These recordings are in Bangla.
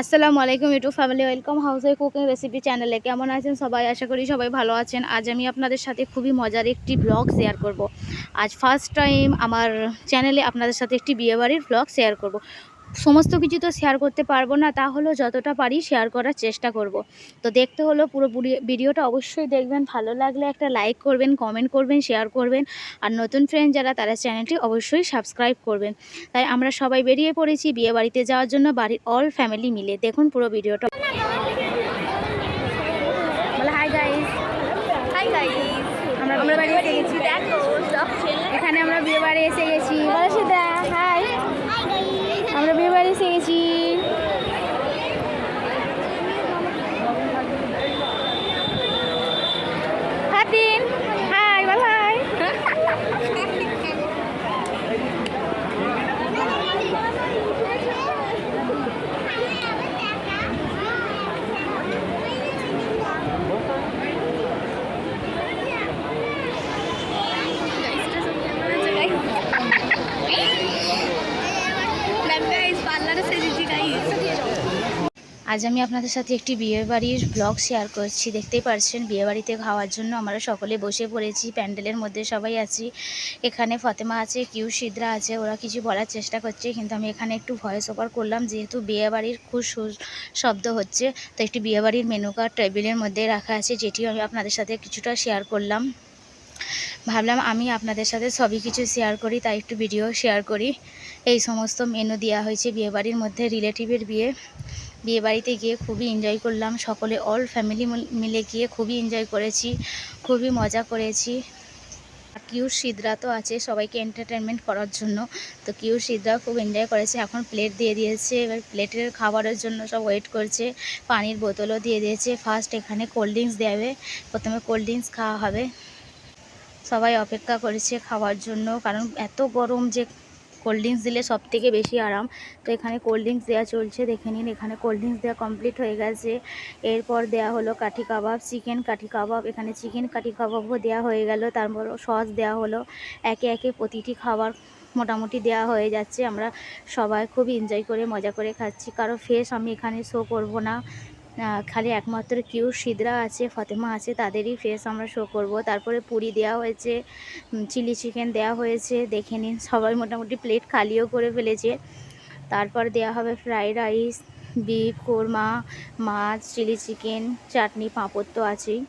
আসসালামু আলাইকুম YouTube family, welcome house wife cooking recipe চ্যানেলে কেমন আছেন সবাই আশা করি সবাই ভালো আছেন আজ আমি আপনাদের সাথে খুবই মজার একটি ব্লগ শেয়ার করব। আজ ফার্স্ট টাইম আমার চ্যানেলে আপনাদের সাথে একটি বিয়েবাড়ির ব্লগ শেয়ার করব। সমস্ত কিছু তো শেয়ার করতে পারব না তাহলেও যতটা পারি শেয়ার করার চেষ্টা করব। তো দেখতে হলো পুরো ভিডিওটা অবশ্যই দেখবেন ভালো লাগলে একটা লাইক করবেন কমেন্ট করবেন শেয়ার করবেন আর নতুন ফ্রেন্ড যারা তারা চ্যানেলটি অবশ্যই সাবস্ক্রাইব করবেন। তাই আমরা সবাই বেরিয়ে পড়েছি বিয়ে বাড়িতে যাওয়ার জন্য বাড়ির অল ফ্যামিলি মিলে। দেখুন পুরো ভিডিওটা। বলে হাই গাইস হাই গাইস আমরা বাড়ি বাড়ি এসে গেছি। দেখো এখানে আমরা বিয়ে বাড়ি এসে গেছি। বলো হাই বিয়ে বাড়ি এসে গেছি হাতিন হাই বল হাই গাইস পার্লারে সেজেছি গাইস আজ আমি আপনাদের সাথে একটি বিয়ে বাড়ির ব্লগ শেয়ার করছি। দেখতেই পারছেন, বিয়ে বাড়িতে খাওয়ার জন্য আমরা সকলে বসে পড়েছি, প্যান্ডেলের মধ্যে সবাই আছি। এখানে ফতেমা আছে, কিউ, সিদ্রা আছে, ওরা কিছু বলার চেষ্টা করছে, কিন্তু আমি এখানে একটু ভয়েস ওভার করলাম, যেহেতু বিয়ে বাড়ির খুব শব্দ হচ্ছে, তো একটি বিয়ে বাড়ির মেনু কার্ড টেবিলের মধ্যে রাখা আছে, যেটিও আমি আপনাদের সাথে কিছুটা শেয়ার করলাম। ভাবলাম আমি আপনাদের সাথে সবই কিছু শেয়ার করি, তাই একটু ভিডিও শেয়ার করি। এই সমস্ত মেনু দেওয়া হয়েছে বিয়েবাড়ির মধ্যে রিলেটিভের বিয়ে। বিয়ে বাড়িতে গিয়ে খুবই এনজয় করলাম। সকলে অল ফ্যামিলি মিলে গিয়ে খুবই এনজয় করেছি, খুবই মজা করেছি। কিউর সিদ্রা তো আছে সবাইকে এন্টারটেনমেন্ট করার জন্য। তো কিউর সিদ্রা খুব এনজয় করেছে, এখন প্লেট দিয়ে দিয়েছে, এবার প্লেটের খাবারের জন্য সব ওয়েট করছে, পানির বোতলও দিয়ে দিয়েছে। ফার্স্ট এখানে কোল্ড ড্রিঙ্কস দেবে, প্রথমে কোল্ড ড্রিঙ্কস খাওয়া হবে। সবাই অপেক্ষা করেছে খাওয়ার জন্য, কারণ এত গরম যে কোল্ড ড্রিঙ্কস দিলে সব থেকে বেশি আরাম। তো এখানে কোল্ড ড্রিঙ্কস দেওয়া চলছে, দেখে নিন। এখানে কোল্ড ড্রিঙ্কস দেওয়া কমপ্লিট হয়ে গেছে। এরপর দেওয়া হলো কাঠি কাবাব চিকেন কাঠি কাবাব। এখানে চিকেন কাঠি কাবাবও দেওয়া হয়ে গেল। তারপর সস দেওয়া হলো। একে একে প্রতিটি খাবার মোটামুটি দেওয়া হয়ে যাচ্ছে। আমরা সবাই খুব এনজয় করে, মজা করে খাচ্ছি। কারও ফেস আমি এখানে শো করব না। খালি একমাত্র কিউ সিদরা আছে, ফতেমা আছে, তাদেরই ফেস আমরা শো করব। তারপরে পুরি দেওয়া হয়েছে চিলি চিকেন দেওয়া হয়েছে, দেখে নিন, সবাই মোটামুটি প্লেট খালিও করে ফেলেছে। তারপর দেওয়া হবে ফ্রাইড রাইস বিফ কোরমা, মাছ চিলি চিকেন চাটনি, পাঁপড় তো আছেই।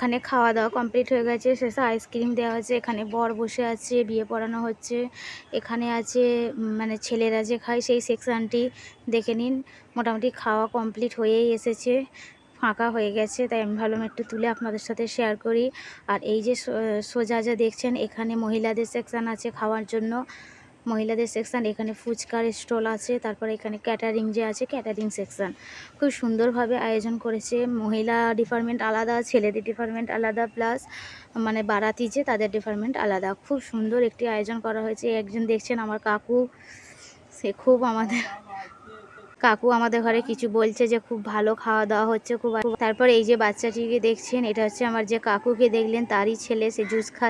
এখানে খাওয়া দাওয়া কমপ্লিট হয়ে গেছে, শেষে আইসক্রিম দেওয়া হয়েছে এখানে বর বসে আছে, বিয়ে পড়ানো হচ্ছে, এখানে আছে মানে ছেলেরা যে খায় সেই সেকশানটি দেখে নিন, মোটামুটি খাওয়া কমপ্লিট হয়েই এসেছে, ফাঁকা হয়ে গেছে, তাই আমি ভাবলাম একটু তুলে আপনাদের সাথে শেয়ার করি, আর এই যে সোজা যা দেখছেন, এখানে মহিলাদের সেকশান আছে খাওয়ার জন্য মহিলাদের সেকশান এখানে ফুচকার স্টল আছে, তারপরে এখানে ক্যাটারিং যে আছে ক্যাটারিং সেকশান খুব সুন্দরভাবে আয়োজন করেছে। মহিলা ডিপার্টমেন্ট আলাদা, ছেলেদের ডিপার্টমেন্ট আলাদা প্লাস মানে বারাতি যে, তাদের ডিপার্টমেন্ট আলাদা। খুব সুন্দর একটি আয়োজন করা হয়েছে। একজন দেখছেন আমার কাকু, সে খুব আমাদের, কাকু আমাদের ঘরে কিছু বলছে যে, খুব ভালো খাওয়া দাওয়া হচ্ছে, খুব তারপর এই যে বাচ্চাটিকে দেখছেন, এটা হচ্ছে আমার যে কাকুকে দেখলেন, তারই ছেলে, সে জুস খা